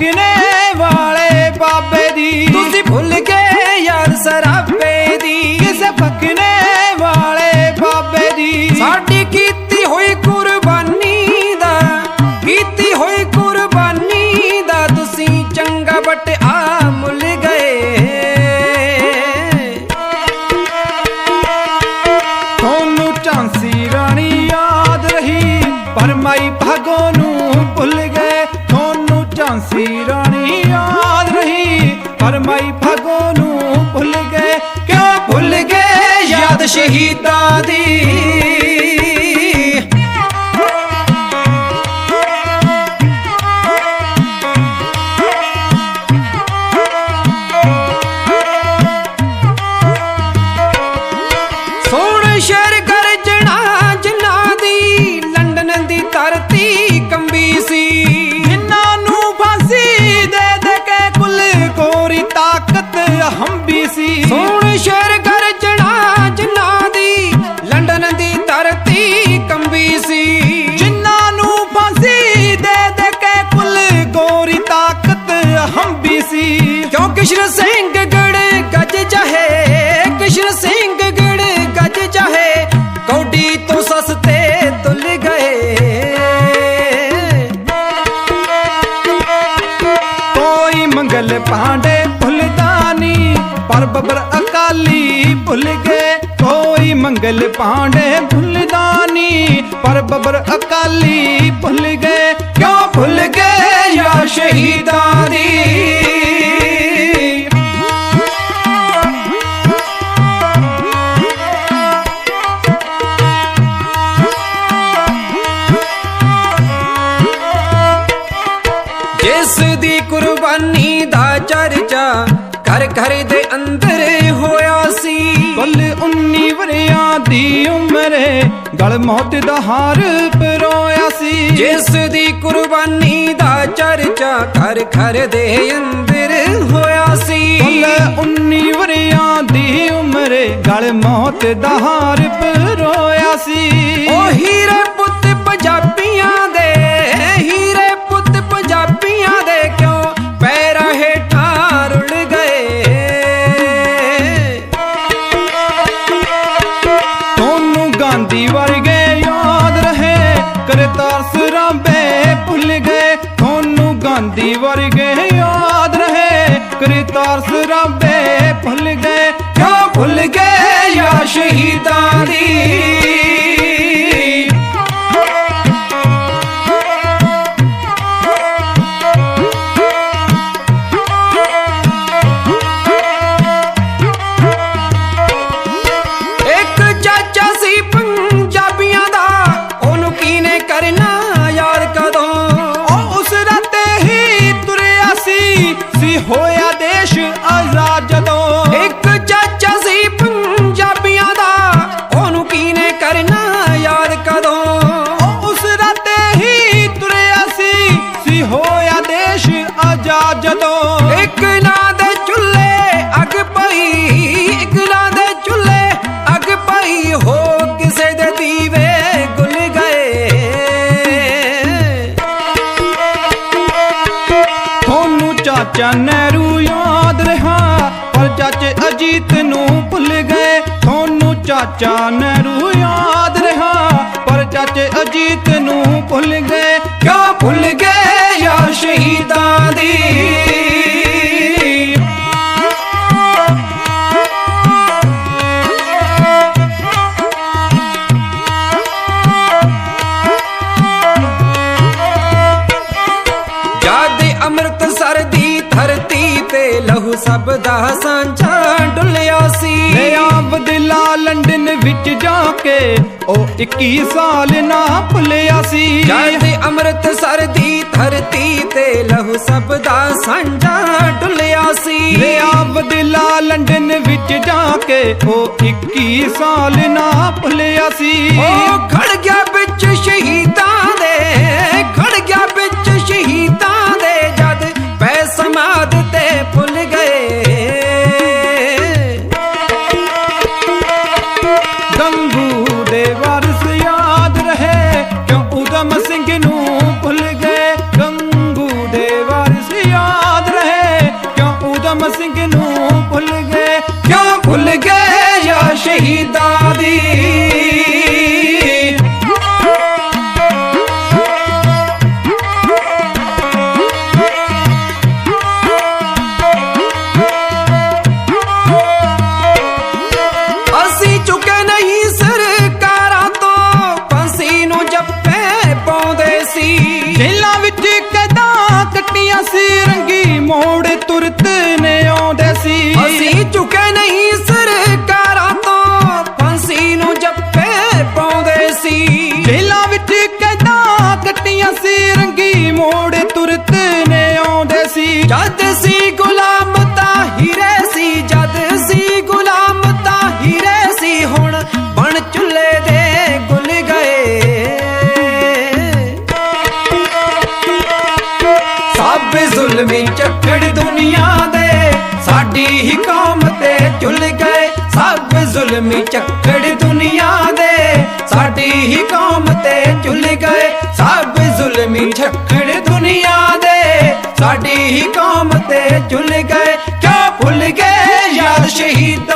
walking ਪਰ ਮਾਈ ਨੂੰ ਭੁੱਲ ਗਏ। ਕਿਉਂ ਭੁੱਲ ਗਏ ਯਾਦ ਸ਼ਹੀਦਾਂ ਦੀ? ਨੀ ਪਰ ਬੱਬਰ ਅਕਾਲੀ ਭੁੱਲ ਗਏ। ਕੋਈ ਮੰਗਲ ਪਾਂਡੇ ਭੁੱਲਦਾ ਨੀ ਪਰ ਬਬਰ ਅਕਾਲੀ ਭੁੱਲ ਗਏ। ਕਿਉਂ ਭੁੱਲ ਗਏ ਯਾ ਸ਼ਹੀਦਾਂ ਦੀ? ਜਿਸ ਦੀ ਕੁਰਬਾਨੀ ਦਾ ਚਰਚਾ ਘਰ ਘਰ ਦੇ ਅੰਦਰ ਹੋਇਆ ਸੀ। ਕੁੱਲ 19 ਵਰਿਆਂ ਦੀ ਉਮਰੇ ਗਲ ਮੌਤ ਦਾ ਹਾਰ ਪਰੋਇਆ ਸੀ। ਜਿਸ ਦੀ ਕੁਰਬਾਨੀ ਦਾ ਚਰਚਾ ਘਰ ਘਰ ਦੇ ਅੰਦਰ ਹੋਇਆ ਸੀ। ਕੁੱਲ 19 ਵਰਿਆਂ ਦੀ ਉਮਰੇ ਗਲ ਮੌਤ ਦਾ ਹਾਰ ਪਰੋਇਆ ਸੀ। ਉਹ ਹੀਰੇ ਪੁੱਤ ਪੰਜਾਬੀ ਰਹੇ ਕਰਤਾਰ ਸਰਾਬੇ ਭੁੱਲ ਗਏ, ਕਿਉਂ ਭੁੱਲ ਗਏ ਯਾ ਸ਼ਹੀਦਾਂ ਦੀ ਇੱਕ ਚਾਚਾ ਸੀ ਪੰਜਾਬੀਆਂ ਦਾ, ਉਹਨੂੰ ਕੀਨੇ ਕਰਨਾ? ਕਰਨਾ ਯਾਦ ਕਦੋਂ? ਉਸ ਰਾਤੇ ਹੀ ਤੁਰਿਆ ਸੀ ਸੀ ਹੋਇਆ ਦੇਸ਼ ਆਜ਼ਾਦ ਜਦੋਂ। ਇੱਕ ਨਾਂ ਦੇ ਚੁੱਲ੍ਹੇ ਅੱਗ ਪਈ, ਇੱਕ ਨਾਂ ਦੇ ਚੁੱਲ੍ਹੇ ਅੱਗ ਪਈ, ਹੋ ਕਿਸੇ ਦੇ ਦੀਵੇ ਗੁੱਲ ਗਏ। ਤੁਹਾਨੂੰ ਚਾਚਾ ਨਹਿਰੂ ਯਾਦ ਰਹਾ, ਪਰ ਚਾਚੇ ਅਜੀਤ ਨੂੰ ਭੁੱਲ ਗਏ। ਚਾਚਾ ਨਹਿਰੂ ਯਾਦ ਰਹਾ, ਪਰ ਚਾਚੇ ਅਜੀਤ ਨੂੰ ਭੁੱਲ ਗਏ। ਕਿਉਂ ਭੁੱਲ ਗਏ ਯਾਰ ਸ਼ਹੀਦਾਂ ਦੀ? ਅੰਮ੍ਰਿਤਸਰ ਦੀ ਧਰਤੀ ਤੇ ਲਹੂ ਸਭ ਦਾ ਸਾਂਝਾ ਡੁੱਲਿਆ ਸੀ। ਨਿਆਵਦਿਲਾ ਲੰਡਨ ਵਿੱਚ ਜਾ ਕੇ ਉਹ 21 ਸਾਲ ਨਾ ਭੁੱਲਿਆ ਸੀ। ਜਦ ਅੰਮ੍ਰਿਤਸਰ ਦੀ ਧਰਤੀ ਤੇ ਲਹੂ ਸਭ ਦਾ ਸਾਂਝਾ ਡੁੱਲਿਆ ਸੀ। ਨਿਆਵਦਿਲਾ ਲੰਡਨ ਵਿੱਚ ਜਾ ਕੇ ਉਹ 21 ਸਾਲ ਨਾ ਭੁੱਲਿਆ ਸੀ। ਉਹ ਖੜ ਗਿਆ ਵਿੱਚ ਸ਼ਹੀਦਾਂ ਭੁੱਲ ਗਏ ਜਾਂ ਸ਼ਹੀਦਾਂ ਦੀ। ਵੀ ਚੱਕੜ ਦੁਨੀਆ ਦੇ। ਸਾਡੀ ਹੀ ਕੌਮ ਤੇ ਚੁੱਲ ਗਏ ਸਭ ਜ਼ੁਲਮੀ ਚੱਕੜ ਦੁਨੀਆ ਦੇ। ਸਾਡੀ ਹੀ ਕੌਮ ਤੇ ਚੁੱਲ ਗਏ ਸਭ ਜ਼ੁਲਮੀ ਚੱਕੜ ਦੁਨੀਆ ਦੇ। ਸਾਡੀ ਹੀ ਕੌਮ ਤੇ ਚੁੱਲ ਗਏ। ਕਿਉਂ ਭੁੱਲ ਗਏ ਯਾਰ ਸ਼ਹੀਦ